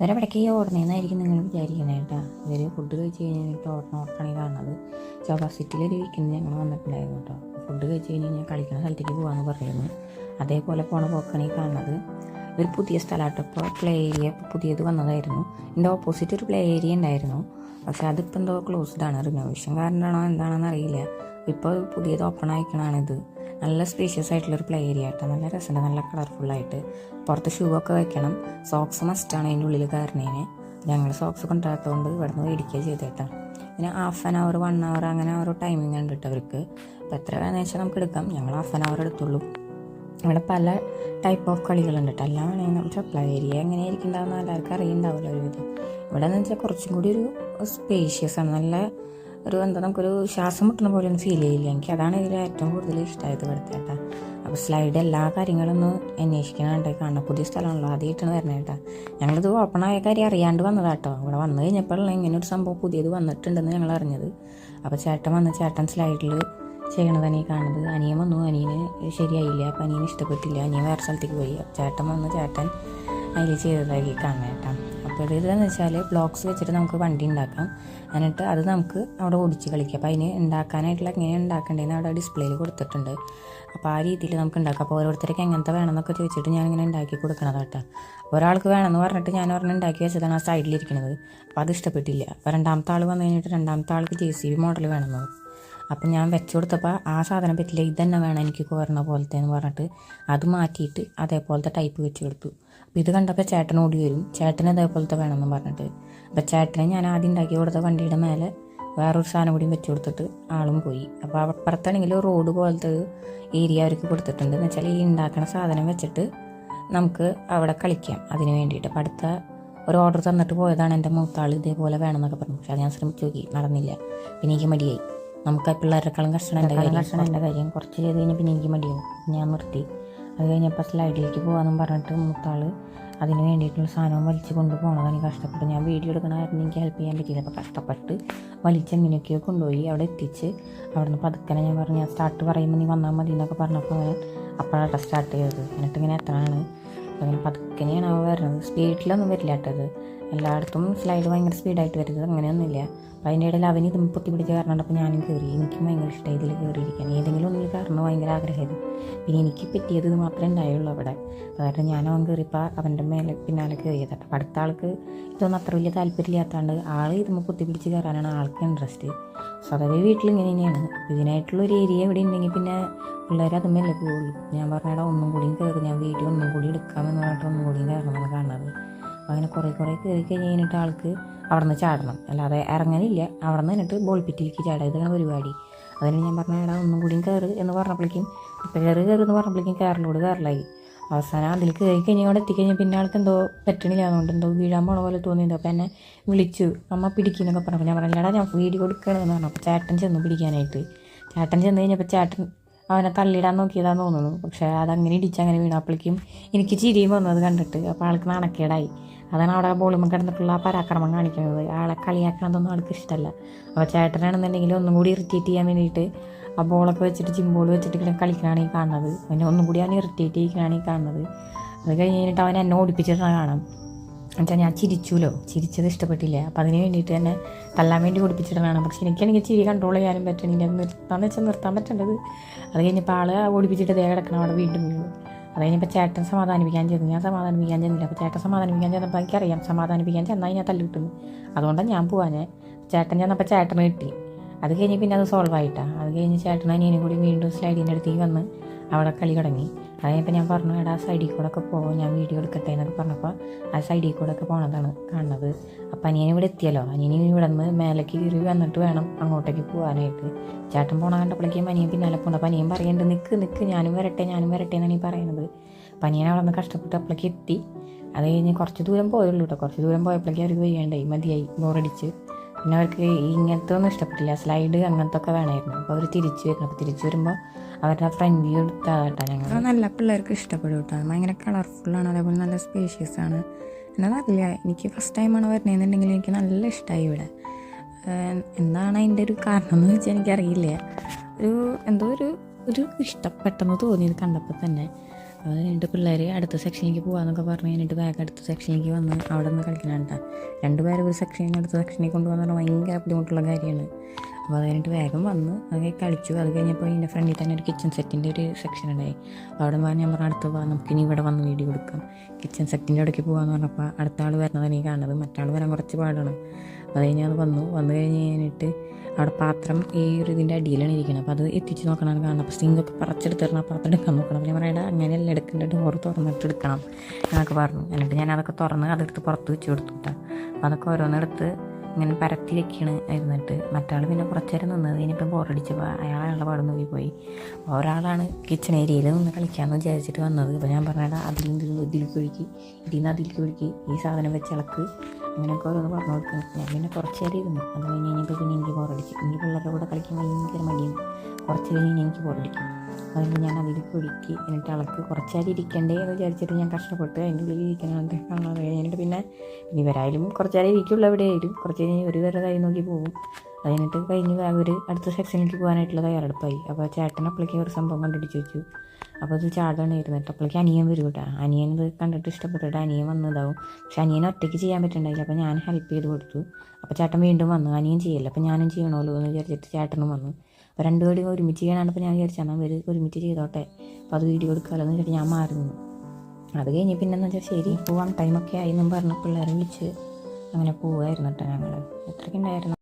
ഇവരെവിടേക്ക് ഓടണേന്നായിരിക്കും നിങ്ങൾ വിചാരിക്കുന്നത് കേട്ടോ. ഇവർ ഫുഡ് കഴിച്ച് കഴിഞ്ഞിട്ട് ഓടണ ഓർക്കണേ കാണുന്നത്. ജോബ സിറ്റിയിൽ വീക്കെൻഡ് ഞങ്ങൾ വന്നിട്ടുണ്ടായിരുന്നു കേട്ടോ. ഫുഡ് കഴിച്ച് കഴിഞ്ഞ് കഴിഞ്ഞാൽ കളിക്കുന്ന സ്ഥലത്തേക്ക് പോകാമെന്ന് പറയുന്നു. അതേപോലെ പോണ പോക്കാണ് കാണുന്നത്. ഒരു പുതിയ സ്ഥലമായിട്ട് ഇപ്പോൾ പ്ലേ ഏരിയ പുതിയത് വന്നതായിരുന്നു. എന്റെ ഓപ്പോസിറ്റ് ഒരു പ്ലേ ഏരിയ ഉണ്ടായിരുന്നു. പക്ഷെ അതിപ്പോൾ എന്തോ ക്ലോസ്ഡ് ആണ്. റിനോവേഷൻ കാരണമാണോ എന്താണെന്ന് അറിയില്ല. ഇപ്പോൾ പുതിയത് ഓപ്പൺ ആയിക്കണാണിത്. നല്ല സ്പേഷ്യസ് ആയിട്ടുള്ളൊരു പ്ലേ ഏരിയ ആട്ടോ. നല്ല രസമുണ്ട്. നല്ല കളർഫുള്ളായിട്ട് പുറത്ത് ഷൂ ഒക്കെ വെക്കണം. സോക്സ് മസ്റ്റാണ് അതിന്റെ ഉള്ളിൽ കയറുന്നതിന് ഞങ്ങൾ സോക്സ് കൊണ്ടുവരാത്തതുകൊണ്ട് ഇവിടെ നിന്ന് മേടിക്കുക ചെയ്തേട്ടാ പിന്നെ half an hour one hour അങ്ങനെ ഓരോ ടൈമിംഗ് ഉണ്ട് കേട്ടോ അവർക്ക്. അപ്പോൾ എത്ര വേണമെന്ന് വെച്ചാൽ നമുക്ക് എടുക്കാം. ഞങ്ങൾ ഹാഫ് ആൻ അവർ എടുത്തുള്ളൂ. ഇവിടെ പല ടൈപ്പ് ഓഫ് കളികളുണ്ട് കേട്ടോ എല്ലാം വേണമെങ്കിൽ നമുക്ക് പ്ലേ ഏരിയ എങ്ങനെ ഇരിക്കുന്നുണ്ടാവുന്ന എല്ലാവർക്കും അറിയുന്നുണ്ടാവില്ല ഒരുവിധം. ഇവിടെ എന്ന് വെച്ചാൽ കുറച്ചും കൂടി ഒരു സ്പേഷ്യസ് ആണ്. നല്ല ഒരു എന്താ നമുക്കൊരു ശ്വാസം മുട്ടുന്ന പോലെ ഫീൽ ചെയ്യില്ല. എനിക്ക് അതാണ് ഇതിൽ ഏറ്റവും കൂടുതൽ ഇഷ്ടമായത് ഇവിടുത്തെ കേട്ടോ അപ്പോൾ സ്ലൈഡ് എല്ലാ കാര്യങ്ങളും ഒന്ന് അന്വേഷിക്കാനുണ്ട് കാണണം പുതിയ സ്ഥലമാണല്ലോ ആദ്യമായിട്ടാണ് വരണേ കേട്ടോ ഞങ്ങളിത് ഓപ്പൺ ആയ കാര്യം അറിയാണ്ട് വന്നതാട്ടോ ഇവിടെ വന്നു കഴിഞ്ഞപ്പോഴാണ് ഇങ്ങനെ ഒരു സംഭവം പുതിയത് വന്നിട്ടുണ്ടെന്ന് ഞങ്ങൾ അറിഞ്ഞത്. അപ്പോൾ ചേട്ടൻ വന്ന് ചേട്ടൻ സ്ലൈഡിൽ ചെയ്യണതാണ് ഈ കാണുന്നത്. അനിയൻ വന്നു. അനിയന് ശരിയായില്ല. അപ്പം അനിയന് ഇഷ്ടപ്പെട്ടില്ല. അനിയൻ വേറെ സ്ഥലത്തേക്ക് പോയി. ചേട്ടൻ വന്ന് ചേട്ടൻ അതിൽ ചെയ്തതായി കാണുന്നത് അപ്പോൾ വെച്ചാൽ ബ്ലോക്സ് വെച്ചിട്ട് നമുക്ക് വണ്ടി ഉണ്ടാക്കാം. എന്നിട്ട് അത് നമുക്ക് അവിടെ ഓടിച്ച് കളിക്കാം. അപ്പോൾ അതിന് ഉണ്ടാക്കാനായിട്ടുള്ള എങ്ങനെ ഉണ്ടാക്കേണ്ടതെന്ന് അവിടെ ഡിസ്പ്ലേയിൽ കൊടുത്തിട്ടുണ്ട്. അപ്പോൾ ആ രീതിയിൽ നമുക്ക് ഉണ്ടാക്കാം. അപ്പോൾ ഓരോരുത്തർക്ക് എങ്ങനത്തെ വേണമെന്നൊക്കെ ചോദിച്ചിട്ട് ഞാനിങ്ങനെ ഉണ്ടാക്കി കൊടുക്കണത് കേട്ടോ. ഒരാൾക്ക് വേണമെന്ന് പറഞ്ഞിട്ട് ഞാൻ ഒരെണ്ണം ഉണ്ടാക്കി വെച്ചതാണ് ആ സൈഡിലിരിക്കുന്നത് അപ്പോൾ അത് ഇഷ്ടപ്പെട്ടില്ല. അപ്പോൾ രണ്ടാമത്തെ ആൾ വന്നു കഴിഞ്ഞിട്ട് രണ്ടാമത്തെ ആൾക്ക് ജെ സി ബി മോഡൽ വേണമെന്ന്. അപ്പം ഞാൻ വെച്ചു കൊടുത്തപ്പോൾ ആ സാധനം പറ്റില്ല. ഇതന്നെ വേണം എനിക്ക് കോരണ പോലത്തെ എന്ന് പറഞ്ഞിട്ട് അത് മാറ്റിയിട്ട് അതേപോലത്തെ ടൈപ്പ് വെച്ച് കൊടുത്തു. അപ്പോൾ ഇത് കണ്ടപ്പോൾ ചേട്ടൻ ഓടി വരും. ചേട്ടൻ ഇതേപോലത്തെ വേണമെന്ന് പറഞ്ഞിട്ട്. അപ്പോൾ ചേട്ടനെ ഞാൻ ആദ്യം ഉണ്ടാക്കി കൊടുത്ത വണ്ടിയുടെ മേലെ വേറൊരു സാധനം കൂടിയും വെച്ച് കൊടുത്തിട്ട് ആളും പോയി. അപ്പോൾ അപ്പുറത്താണെങ്കിൽ റോഡ് പോലത്തെ ഒരു ഏരിയ അവർക്ക് കൊടുത്തിട്ടുണ്ട്. എന്ന് വെച്ചാൽ ഈ ഉണ്ടാക്കുന്ന സാധനം വെച്ചിട്ട് നമുക്ക് അവിടെ കളിക്കാം അതിന് വേണ്ടിയിട്ട്. അപ്പോൾ അടുത്ത ഒരു ഓർഡർ തന്നിട്ട് പോയതാണ് എന്റെ മൂത്താൾ ഇതേപോലെ വേണമെന്നൊക്കെ പറഞ്ഞു. പക്ഷെ അത് ഞാൻ ശ്രമിച്ചു നോക്കി. നടന്നില്ല. പിന്നെ എനിക്ക് മടിയായി. നമുക്ക് പിള്ളേരെക്കാളും കഷ്ടം എന്റെ കാര്യം. കഷ്ടം എന്റെ കാര്യം. കുറച്ച് ചെയ്ത് കഴിഞ്ഞാൽ പിന്നെ എനിക്ക് മടിയാവും. ഞാൻ നിർത്തി. അത് കഴിഞ്ഞപ്പോൾ സ്ലൈഡിലേക്ക് പോകാമെന്നും പറഞ്ഞിട്ട് മൂത്താൾ അതിന് വേണ്ടിയിട്ടുള്ള സാധനവും വലിച്ചു കൊണ്ടുപോകണതാണ് എനിക്ക് കഷ്ടപ്പെട്ട്. ഞാൻ വീഡിയോ എടുക്കണമായിരുന്നു എനിക്ക് ഹെൽപ്പ് ചെയ്യാൻ പറ്റിയില്ല. അപ്പോൾ കഷ്ടപ്പെട്ട് വലിച്ചെങ്ങനെയൊക്കെയോ കൊണ്ടുപോയി അവിടെ എത്തിച്ച് അവിടെ നിന്ന് പതുക്കനെ ഞാൻ പറഞ്ഞു സ്റ്റാർട്ട് പറയുമ്പോൾ നീ വന്നാൽ മതി എന്നൊക്കെ പറഞ്ഞപ്പോൾ അവൻ അപ്പോഴാണ് സ്റ്റാർട്ട് ചെയ്തത്. എന്നിട്ട് ഇങ്ങനെ എത്രയാണ് അങ്ങനെ പതുക്കനെയാണ് അവൻ വരുന്നത്. സ്പീഡിലൊന്നും വരില്ല കേട്ടത് എല്ലായിടത്തും സ്ലൈഡ് ഭയങ്കര സ്പീഡായിട്ട് വരുന്നത്. അങ്ങനെയൊന്നുമില്ല. അപ്പം അതിന്റെ ഇടയിൽ അവന് ഇതും പൊത്തി പിടിച്ച കാരണം കയറണപ്പോൾ ഞാനും കയറി. എനിക്കും ഭയങ്കര ഇഷ്ടമായി ഇതിൽ കയറിയിരിക്കാൻ. ഏതെങ്കിലും ഒന്നിൽ കാരണം ഭയങ്കര ആഗ്രഹമായിരുന്നു. പിന്നെ എനിക്ക് പറ്റിയത് ഇത് മാത്രമേ ഉണ്ടായുള്ളൂ അവിടെ. കാരണം ഞാൻ അവൻ കയറിയപ്പോൾ അവന്റെ മേലെ പിന്നാലെ കയറിയത്. അപ്പം അടുത്ത ആൾക്ക് ഇതൊന്നും അത്ര വലിയ താല്പര്യമില്ലാത്തതുകൊണ്ട് ആൾ ഇതുമ്പോൾ പൊത്തി പിടിച്ച് കയറാനാണ് ആൾക്ക് ഇൻട്രസ്റ്റ് സ്വതവേ വീട്ടിൽ ഇങ്ങനെ തന്നെയാണ്. അപ്പോൾ ഇതിനായിട്ടുള്ള ഒരു ഏരിയ ഇവിടെ ഉണ്ടെങ്കിൽ പിന്നെ പിള്ളേർ അതുമല്ലേ പോവുള്ളൂ. ഞാൻ പറഞ്ഞാൽ ഒന്നും കൂടിയും കയറി. ഞാൻ വീഡിയോ ഒന്നും കൂടി എടുക്കാമെന്ന് പറഞ്ഞിട്ട് ഒന്നും കൂടിയും നമ്മൾ കാണുന്നത്. അങ്ങനെ കുറേ കുറേ കയറി കഴിഞ്ഞിട്ട് ആൾക്ക് അവിടെ നിന്ന് ചാടണം. അല്ലാതെ ഇറങ്ങാനില്ല അവിടെ നിന്ന് എന്നിട്ട് ബോൾപിറ്റിലേക്ക് ചാടുക ഇതാണ് പരിപാടി. അതിന് ഞാൻ പറഞ്ഞ എടാ ഒന്നും കൂടിയും കയറ് എന്ന് പറഞ്ഞപ്പോഴേക്കും കയറി കയറി എന്ന് പറഞ്ഞപ്പോഴേക്കും കയറലോട് കയറലായി അവസാനം അതിൽ കയറി കഴിഞ്ഞ് അവിടെ എത്തിക്കഴിഞ്ഞാൽ പിന്നെ ആൾക്ക് എന്തോ പറ്റണില്ല അതുകൊണ്ട് എന്തോ വീഴാൻ പോണ പോലെ തോന്നിയത്. അപ്പോൾ എന്നെ വിളിച്ചു. അമ്മ പിടിക്കുന്നൊക്കെ പറഞ്ഞപ്പോൾ ഞാൻ പറഞ്ഞില്ലടാ ഞാൻ വീഡിയോ കൊടുക്കണമെന്ന് പറഞ്ഞു. അപ്പോൾ ചേട്ടൻ ചെന്നു പിടിക്കാനായിട്ട്. ചേട്ടൻ ചെന്ന് കഴിഞ്ഞപ്പോൾ ചേട്ടൻ അവനെ തള്ളിയിടാൻ നോക്കിയതാന്ന് തോന്നുന്നു. പക്ഷേ അതങ്ങനെ ഇടിച്ച് അങ്ങനെ വീണപ്പോഴേക്കും എനിക്ക് ചിരിയും വന്നത് കണ്ടിട്ട്. അപ്പോൾ ആൾക്ക് നാണക്കേടായി. അതാണ് അവിടെ ബോളിമ കിടന്നിട്ടുള്ള ആ പരാക്രമം കാണിക്കുന്നത്. ആളെ കളിയാക്കണതൊന്നും ആൾക്ക് ഇഷ്ടമല്ല. അപ്പോൾ ചേട്ടനാണെന്നുണ്ടെങ്കിൽ ഒന്നും കൂടി ഇറിറ്റേറ്റ് ചെയ്യാൻ വേണ്ടിയിട്ട് ആ ബോളൊക്കെ വെച്ചിട്ട് ചിമ്പോൾ വെച്ചിട്ട് ഇങ്ങനെ കളിക്കണാണ് ഈ കാണുന്നത്. പിന്നെ ഒന്നും കൂടി അവൻ ഇറിറ്റേറ്റ് ചെയ്യിക്കണാണ് ഈ കാണുന്നത്. അത് കഴിഞ്ഞ് കഴിഞ്ഞിട്ട് അവൻ എന്നെ ഓടിപ്പിച്ചിട്ടാണ് കാണാം എന്നുവെച്ചാൽ ഞാൻ ചിരിച്ചുല്ലോ ചിരിച്ചത് ഇഷ്ടപ്പെട്ടില്ല. അപ്പം അതിന് വേണ്ടിയിട്ട് തന്നെ തല്ലാൻ വേണ്ടി ഓടിപ്പിച്ചിട്ടാണ് പക്ഷെ എനിക്കാണെങ്കിൽ ചിരി കൺട്രോൾ ചെയ്യാനും പറ്റണില്ല. നിർത്താന്ന് വെച്ചാൽ നിർത്താൻ പറ്റേണ്ടത്. അത് കഴിഞ്ഞപ്പോൾ ആൾ ഓടിപ്പിച്ചിട്ട് ദേ കിടക്കണം അവിടെ വീണ്ടും വീണു അത് കഴിഞ്ഞപ്പോൾ ചേട്ടൻ സമാധാനിപ്പിക്കാൻ ചെന്നു. ഞാൻ സമാധാനിപ്പിക്കാൻ ചെന്നില്ല. അപ്പോൾ ചേട്ടൻ സമാധാനിപ്പിക്കാൻ ചെന്നപ്പോൾ എനിക്കറിയാം. സമാധാനിപ്പിക്കാൻ ചെന്നാൽ ഞാൻ തല്ലി കിട്ടുന്നു അതുകൊണ്ടാണ് ഞാൻ പോവാഞ്ഞേ. ചേട്ടൻ ചെന്നപ്പോൾ ചേട്ടന് കിട്ടി. അത് കഴിഞ്ഞ് പിന്നെ അത് സോൾവ് ആയിട്ടാണ് അത് കഴിഞ്ഞ് ചേട്ടൻ അനിയനും കൂടി വീണ്ടും സ്ലൈഡിന്റെ അടുത്തേക്ക് വന്ന് അവിടെ കളി തുടങ്ങി. അതായപ്പോൾ ഞാൻ പറഞ്ഞു എടാ സൈഡിൽ കൂടെ ഒക്കെ പോകും ഞാൻ വീഡിയോ എടുക്കട്ടെ എന്നൊക്കെ പറഞ്ഞപ്പോൾ ആ സൈഡിൽ കൂടെ ഒക്കെ പോണതാണ് കാണുന്നത്. അപ്പം അനിയൻ ഇവിടെ എത്തിയല്ലോ. അനിയൻ ഇവിടെ നിന്ന് മേലേക്ക് കയറി വന്നിട്ട് വേണം അങ്ങോട്ടേക്ക് പോകാനായിട്ട് ചേട്ടൻ പോണ കണ്ടപ്പോഴേക്കും അനിയൻ പിന്നാലെ പോകണം അപ്പം അനിയൻ പറയുന്നുണ്ട് നിൽക്ക് നിൽക്ക് ഞാനും വരട്ടെ ഞാനും വരട്ടെ എന്നാണ് ഈ പറയുന്നത് അപ്പം അനിയൻ അവിടെ നിന്ന് കഷ്ടപ്പെട്ട് അപ്പോഴേക്ക് എത്തി. അത് കഴിഞ്ഞ് കുറച്ച് ദൂരം പോയുള്ളൂ കേട്ടോ കുറച്ച് ദൂരം പോയപ്പോഴേക്കും അവർ വയ്യാണ്ടായി മതിയായി ബോറടിച്ച്. പിന്നെ അവർക്ക് ഇങ്ങനത്തെ ഒന്നും ഇഷ്ടപ്പെട്ടില്ല. സ്ലൈഡ് അങ്ങനത്തെ ഒക്കെ വേണമായിരുന്നു. അപ്പോൾ അവർ തിരിച്ചു വരുന്നു. അപ്പോൾ തിരിച്ചു വരുമ്പോൾ അവരുടെ ഫ്രണ്ട് വ്യൂ എടുത്താകട്ടെ ഞങ്ങൾ നല്ല പിള്ളേർക്ക് ഇഷ്ടപ്പെടും കേട്ടോ. ഭയങ്കര കളർഫുള്ളാണ് അതേപോലെ നല്ല സ്പേഷ്യസ് ആണ്. എന്നാൽ അറിയില്ല എനിക്ക് ഫസ്റ്റ് ടൈമാണ് വരുന്നതെന്നുണ്ടെങ്കിൽ എനിക്ക് നല്ല ഇഷ്ടമായി ഇവിടെ. എന്താണ് അതിന്റെ ഒരു കാരണം എന്ന് വെച്ചാൽ എനിക്കറിയില്ല. ഒരു എന്തോ ഒരു ഒരു ഇഷ്ടപ്പെട്ടെന്ന് തോന്നിയത് കണ്ടപ്പോൾ തന്നെ. അത് കഴിഞ്ഞിട്ട് പിള്ളേർ അടുത്ത സെക്ഷനിലേക്ക് പോകാമെന്നൊക്കെ പറഞ്ഞ് കഴിഞ്ഞിട്ട് ബാഗ് അടുത്ത സെക്ഷനിലേക്ക് വന്ന് അവിടെ നിന്ന് കളിക്കണണ്ട രണ്ടുപേരും ഒരു സെക്ഷനിൽ നിന്ന് അടുത്ത സെക്ഷനിൽ കൊണ്ടുപോകാന്ന് പറഞ്ഞാൽ ഭയങ്കര ബുദ്ധിമുട്ടുള്ള കാര്യമാണ്. അപ്പോൾ അത് കഴിഞ്ഞിട്ട് വേഗം വന്ന് അങ്ങനെ കളിച്ചു. അത് കഴിഞ്ഞപ്പോൾ എന്റെ ഫ്രണ്ടിൽ തന്നെ ഒരു കിച്ചൺ സെറ്റിന്റെ ഒരു സെക്ഷൻ ഉണ്ടായി. അവിടെ നിന്ന് ഞാൻ പറഞ്ഞു അടുത്ത് പോകാം നമുക്കിനി ഇവിടെ വന്ന് വീഡിയോ എടുക്കാം. കിച്ചൺ സെറ്റിന്റെ ഇടയ്ക്ക് പോകാമെന്ന് പറഞ്ഞപ്പോൾ അടുത്ത ആൾ വരുന്നതാണ് ഈ കാണുന്നത്. മറ്റാൾ വരാൻ കുറച്ച് പാടാണ്. അപ്പോൾ അത് കഴിഞ്ഞ് അത് വന്നു. വന്നു കഴിഞ്ഞ് കഴിഞ്ഞിട്ട് അവിടെ പാത്രം ഈ ഒരു ഇതിന്റെ അടിയിലാണ് ഇരിക്കുന്നത്. അപ്പോൾ അത് എത്തിച്ച് നോക്കണമെന്ന് കാണണം അപ്പോൾ സിങ്കൊക്കെ പറിച്ചെടുത്ത് തരണം പാത്രം എടുക്കാൻ നോക്കണം. ഞാൻ പറയണ്ട അങ്ങനെയല്ല. എടുക്കേണ്ട. ഡോറ് തുറന്നിട്ട് എടുക്കണം. എന്നൊക്കെ പറഞ്ഞു. എന്നിട്ട് ഞാൻ അതൊക്കെ തുറന്ന് അതെടുത്ത് പുറത്ത് വെച്ച് കൊടുത്തു കേട്ടോ. അപ്പോൾ അതൊക്കെ ഓരോന്നെടുത്ത് ഇങ്ങനെ പരത്തി വെക്കണ് ഇരുന്നിട്ട് മറ്റാൾ പിന്നെ കുറച്ചു നേരം നിന്നത് ഇനിയിപ്പം ബോറടിച്ചപ്പോൾ അയാൾ അയാളുടെ പാട് നോക്കി പോയി. ഒരാളാണ് കിച്ചൺ ഏരിയയിൽ നിന്ന് കളിക്കാമെന്ന് വിചാരിച്ചിട്ട് വന്നത്. അപ്പോൾ ഞാൻ പറഞ്ഞാൽ അതിൽ നിന്ന് ഇതിലേക്ക് ഒഴുക്കി ഇതിൽ നിന്ന് അതിലേക്ക് ഒഴുക്കി ഈ സാധനം വെച്ച് ഇളക്ക് അങ്ങനെയൊക്കെ ഓരോന്ന് പറഞ്ഞു കൊടുക്കും. ഞാൻ പിന്നെ കുറച്ച് നേരം ഇരുന്നു. അത് കഴിഞ്ഞ് കഴിഞ്ഞപ്പോൾ പിന്നെ എനിക്ക് ബോറടിച്ചു എനിക്ക് പിള്ളേരുടെ കൂടെ കളിക്കാൻ ഭയങ്കര മടിയും കുറച്ച് കഴിഞ്ഞ് എനിക്ക് ബോറടിക്കും അതുകൊണ്ട് ഞാൻ അതിലേക്ക് ഒഴുക്കി എന്നിട്ട് ഇളക്ക്. കുറച്ച് നേരം ഇരിക്കണ്ടേ എന്ന് വിചാരിച്ചിട്ട് ഞാൻ കഷ്ടപ്പെട്ട് അതിന്റെ ഉള്ളിൽ ഇരിക്കണത് കാണാൻ കഴിഞ്ഞിട്ട് പിന്നെ ഇവരായാലും കുറച്ച് നേരം ഇരിക്കുള്ളൂ എവിടെ ആയാലും കുറച്ച് കഴിഞ്ഞ് ഒരു വേറെ കൈ നോക്കി പോകും. അത് കഴിഞ്ഞിട്ട് കഴിഞ്ഞ് അവർ അടുത്ത സെക്ഷനിലേക്ക് പോകാനായിട്ടുള്ള തയ്യാറെടുപ്പായി. അപ്പോൾ ചേട്ടൻ അപ്പളേക്ക് ഒരു സംഭവം കണ്ടുപിടിച്ച് വെച്ചു. അപ്പോൾ അത് ചാടാണ് ഇരുന്നിട്ട് അപ്പോഴേക്ക് അനിയൻ വരും കേട്ടോ. അനിയൻ ഇത് കണ്ടിട്ട് ഇഷ്ടപ്പെട്ടിട്ട് അനിയൻ വന്നതാവും. പക്ഷെ അനിയൻ ഒറ്റയ്ക്ക് ചെയ്യാൻ പറ്റുന്നുണ്ടായില്ല അപ്പോൾ ഞാൻ ഹെൽപ്പ് ചെയ്ത് കൊടുത്തു. അപ്പോൾ ചേട്ടൻ വീണ്ടും വന്നു. അനിയൻ ചെയ്യില്ല. അപ്പോൾ ഞാനും ചെയ്യണമല്ലോ എന്ന് വിചാരിച്ചിട്ട് ചേട്ടനും വന്നു. അപ്പോൾ രണ്ടുപേരും ഒരുമിച്ച് ചെയ്യണമെന്നപ്പോൾ ഞാൻ വിചാരിച്ചാൽ അവർ ഒരുമിച്ച് ചെയ്തോട്ടെ. അപ്പോൾ അത് വീഡിയോ എടുക്കാമല്ലോ എന്ന് വെച്ചിട്ട് ഞാൻ മാറി നിന്നു. അത് കഴിഞ്ഞ് പിന്നെന്ന് വെച്ചാൽ ശരി പോവാം ടൈമൊക്കെ ആയി എന്നും പറഞ്ഞ് പിള്ളേരെ വിളിച്ച് അങ്ങനെ പോവായിരുന്നു കേട്ടോ ഞങ്ങൾ എത്രയ്ക്കുണ്ടായിരുന്നു